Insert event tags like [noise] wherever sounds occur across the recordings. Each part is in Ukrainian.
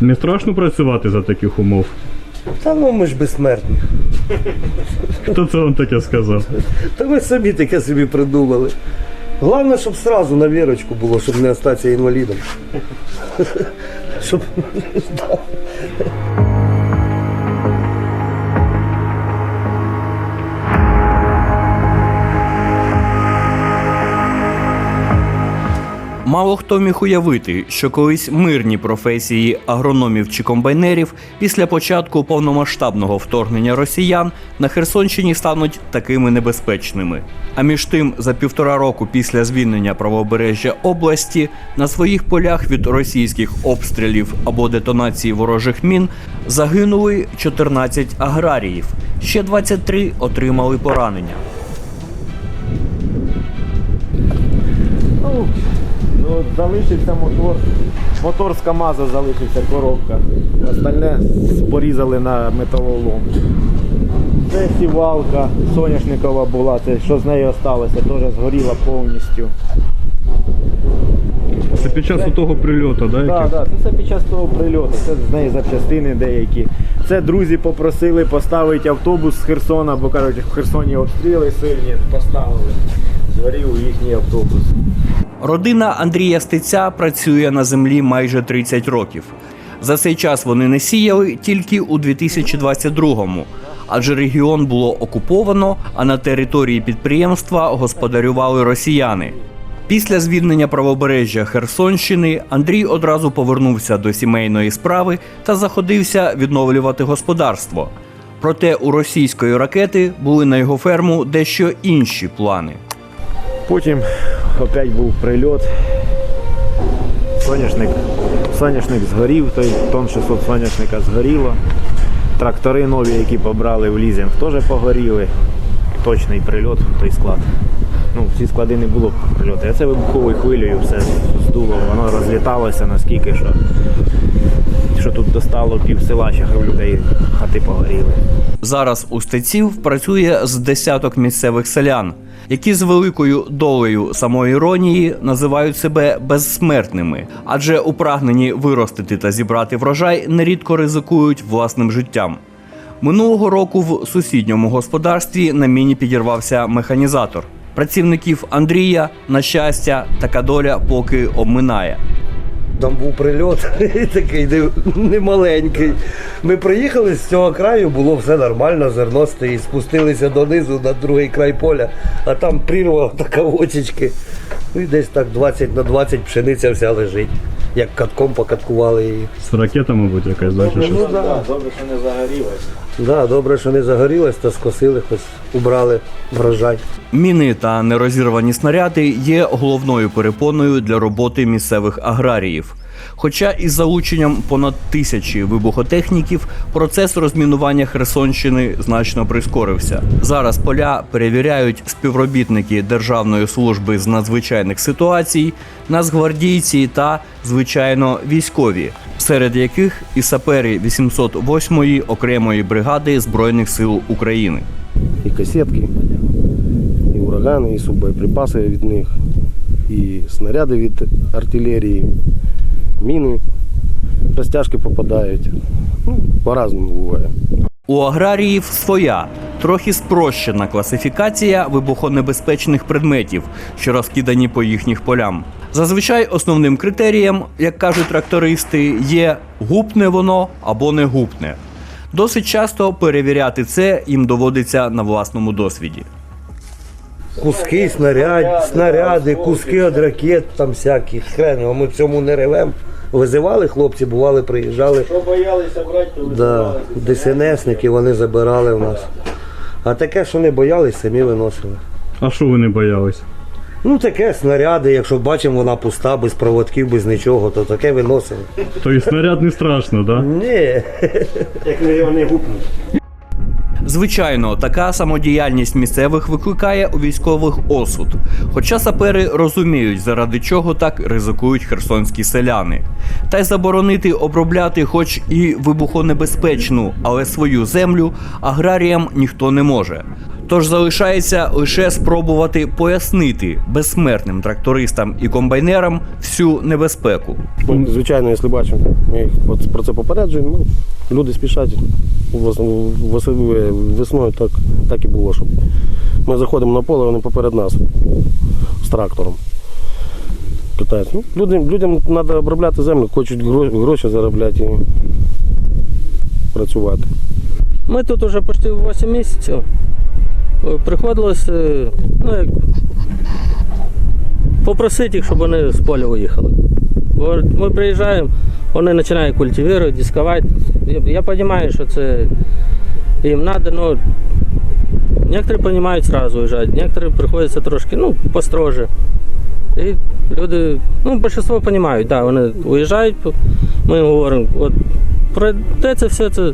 Не страшно працювати за таких умов? Та ну ми ж безсмертні. Хто це вам таке сказав? Та ви самі таке собі придумали. Головне, щоб сразу на вірочку було, щоб не остатися інвалідом. Щоб... Мало хто міг уявити, що колись мирні професії агрономів чи комбайнерів після початку повномасштабного вторгнення росіян на Херсонщині стануть такими небезпечними. А між тим, за півтора року після звільнення правобережжя області на своїх полях від російських обстрілів або детонації ворожих мін загинули 14 аграріїв. Ще 23 отримали поранення. Ну, залишився мотор. Мотор з КАМАЗа залишився коробка. Остальне порізали на металолом. Це сівалка соняшникова була, це що з нею осталося, теж згоріла повністю. Це під час того прильоту, да? Так, так, це під час того прильоту, це з неї запчастини деякі. Це друзі попросили поставити автобус з Херсона, бо кажуть, в Херсоні обстріли сильні, поставили. Згорів їхній автобус. Родина Андрія Стеця працює на землі майже 30 років. За цей час вони не сіяли тільки у 2022-му, адже регіон було окуповано, а на території підприємства господарювали росіяни. Після звільнення правобережжя Херсонщини Андрій одразу повернувся до сімейної справи та заходився відновлювати господарство. Проте у російської ракети були на його ферму дещо інші плани. Потім опять був прильот. Соняшник, соняшник згорів, той тонн 600 соняшника згоріло. Трактори нові, які побрали в лізинг, теж погоріли. Точний прильот в той склад. Ну, ці склади не було прильоту. А це вибуховою хвилею все здуло, воно розліталося наскільки, що, що тут достало пів села, ще людей хати погоріли. Зараз у стеців працює з десяток місцевих селян, які з великою долею самоіронії називають себе безсмертними, адже у прагненні виростити та зібрати врожай нерідко ризикують власним життям. Минулого року в сусідньому господарстві на міні підірвався механізатор. Працівників Андрія, на щастя, така доля поки обминає. Там був прильот [laughs] такий немаленький. Ми приїхали з цього краю, було все нормально, зерно стоїть. Спустилися донизу на другий край поля, а там прірва така очечки. Ну і десь так 20 на 20 пшениця вся лежить. Як катком покаткували її. З ракета, мабуть, якась, да, чи? Ну, да. Добре, що не загорілося. Да, добре, що не загорілось, та скосили, хоч убрали врожай. Міни та нерозірвані снаряди є головною перепоною для роботи місцевих аграріїв. Хоча із залученням понад тисячі вибухотехніків процес розмінування Херсонщини значно прискорився. Зараз поля перевіряють співробітники Державної служби з надзвичайних ситуацій, нацгвардійці та, звичайно, військові, серед яких і сапери 808-ї окремої бригади Збройних сил України. І касетки, і урагани, і субоєприпаси від них, і снаряди від артилерії, міни, розтяжки попадають. Ну, по-разному буває. У аграріїв своя, трохи спрощена класифікація вибухонебезпечних предметів, що розкидані по їхніх полям. Зазвичай основним критерієм, як кажуть трактористи, є гупне воно або не гупне. Досить часто перевіряти це їм доводиться на власному досвіді. Куски, снаряд, снаряди, куски від ракет, там всякі. Хрен, ми в цьому не ревем. Визивали хлопці, бували, приїжджали. Що боялися брати, то Да, ДСНСники вони забирали в нас. А таке, що не боялись, самі виносили. А що ви не боялись? Ну таке снаряди, якщо бачимо, вона пуста, без проводків, без нічого, то таке виносили. То і снаряд не страшно, да? Ні. як його не гупнуть. Звичайно, така самодіяльність місцевих викликає у військових осуд. Хоча сапери розуміють, заради чого так ризикують херсонські селяни. Та й заборонити обробляти, хоч і вибухонебезпечну, але свою землю аграріям ніхто не може. Тож залишається лише спробувати пояснити безсмертним трактористам і комбайнерам всю небезпеку. Звичайно, якщо бачимо, ми їх про це попереджуємо. Ну, люди спішать весною, так, так і було, щоб ми заходимо на поле, вони поперед нас з трактором. Ну, людям, людям треба обробляти землю, хочуть гроші заробляти і працювати. Ми тут уже почти 8 місяців. Приходилось е, ну, як, попросити їх, щоб вони з поля виїхали. Бо ми приїжджаємо, вони починають культивувати, дискувати. Я, я розумію, що це їм треба, але некоторі розуміють одразу уїжджати, некоторі приходиться трошки ну, построже. І люди, ну, більшість розуміють, да, вони уїжджають, ми їм говоримо, от пройдеться все це,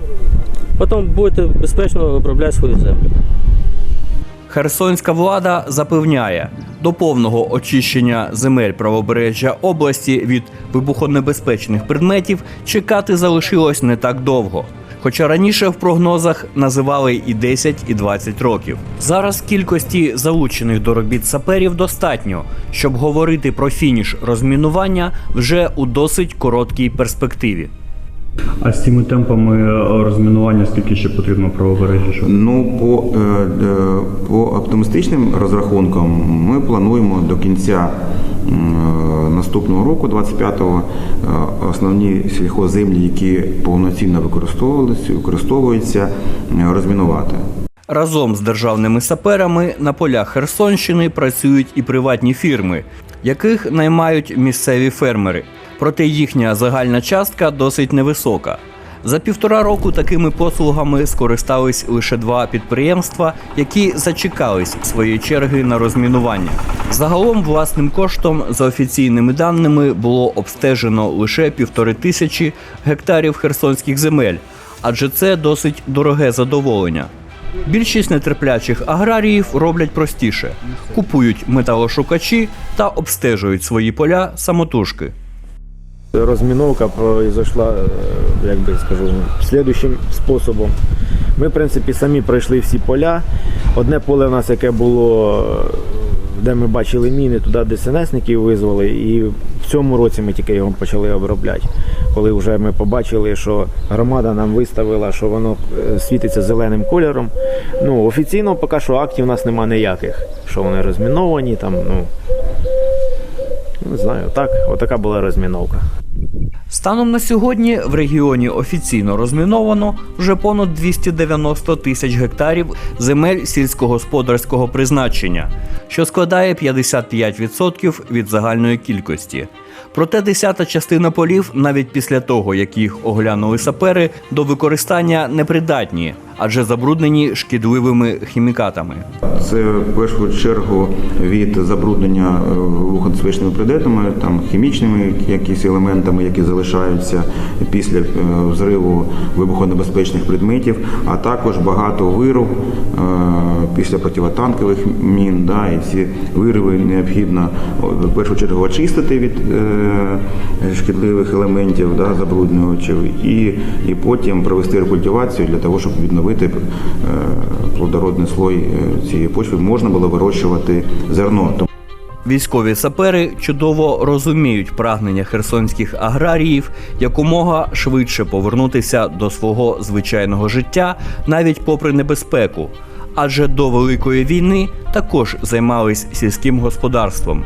потім будете безпечно обробляти свою землю. Херсонська влада запевняє, до повного очищення земель правобережжя області від вибухонебезпечних предметів чекати залишилось не так довго. Хоча раніше в прогнозах називали і 10, і 20 років. Зараз кількості залучених до робіт саперів достатньо, щоб говорити про фініш розмінування вже у досить короткій перспективі. А з цими темпами е, розмінування скільки ще потрібно правобережжя? щоб- Ну, по, е, е, по оптимістичним розрахункам ми плануємо до кінця е, наступного року, 25-го, е, основні сільхоземлі, які повноцінно використовувалися, використовуються, е, розмінувати. Разом з державними саперами на полях Херсонщини працюють і приватні фірми, яких наймають місцеві фермери. Проте їхня загальна частка досить невисока. За півтора року такими послугами скористались лише два підприємства, які зачекались своєї черги на розмінування. Загалом власним коштом, за офіційними даними, було обстежено лише півтори тисячі гектарів херсонських земель, адже це досить дороге задоволення. Більшість нетерплячих аграріїв роблять простіше: купують металошукачі та обстежують свої поля самотужки. Розміновка произошла, е, як би скажу, слідуючим способом. Ми, в принципі, самі пройшли всі поля. Одне поле у нас, яке було, е, де ми бачили міни, туди ДСНСників визвали, і в цьому році ми тільки його почали обробляти. Коли вже ми побачили, що громада нам виставила, що воно е, світиться зеленим кольором. Ну, офіційно поки що актів у нас немає ніяких, що вони розміновані, там, ну. Не знаю, так, отака була розміновка. Станом на сьогодні в регіоні офіційно розміновано вже понад 290 тисяч гектарів земель сільськогосподарського призначення, що складає 55% від загальної кількості. Проте десята частина полів, навіть після того, як їх оглянули сапери, до використання непридатні, адже забруднені шкідливими хімікатами. Це в першу чергу від забруднення е, предметами, там хімічними якісь елементами, які залишаються після е, взриву вибухонебезпечних предметів, а також багато вирв е, після противотанкових мін. Да, і ці вириви необхідно в першу чергу очистити від шкідливих елементів, да, забруднювачів, і, і потім провести рекультивацію для того, щоб відновити е, плодородний слой е, цієї почви, можна було вирощувати зерно. Військові сапери чудово розуміють прагнення херсонських аграріїв якомога швидше повернутися до свого звичайного життя, навіть попри небезпеку. Адже до Великої війни також займались сільським господарством.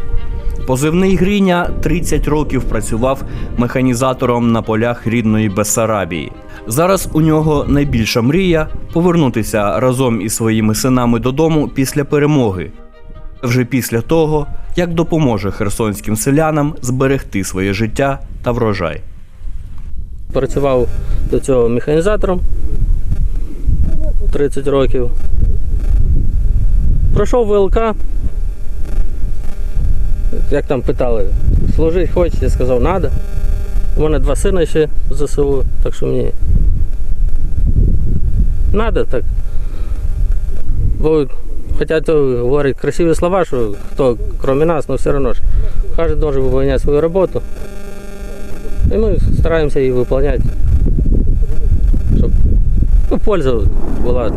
Позивний Гриня 30 років працював механізатором на полях рідної Бессарабії. Зараз у нього найбільша мрія повернутися разом із своїми синами додому після перемоги вже після того, як допоможе херсонським селянам зберегти своє життя та врожай. Працював до цього механізатором 30 років. Пройшов ВЛК. Як там питали, служити хочеш, я сказав, треба. У мене два сина ще в ЗСУ, так що мені треба так. Бо хоча то говорит красиві слова, що хто крім нас, але все одно ж кожен має виконувати свою роботу. І ми стараємося її виконувати, щоб ну, польза була.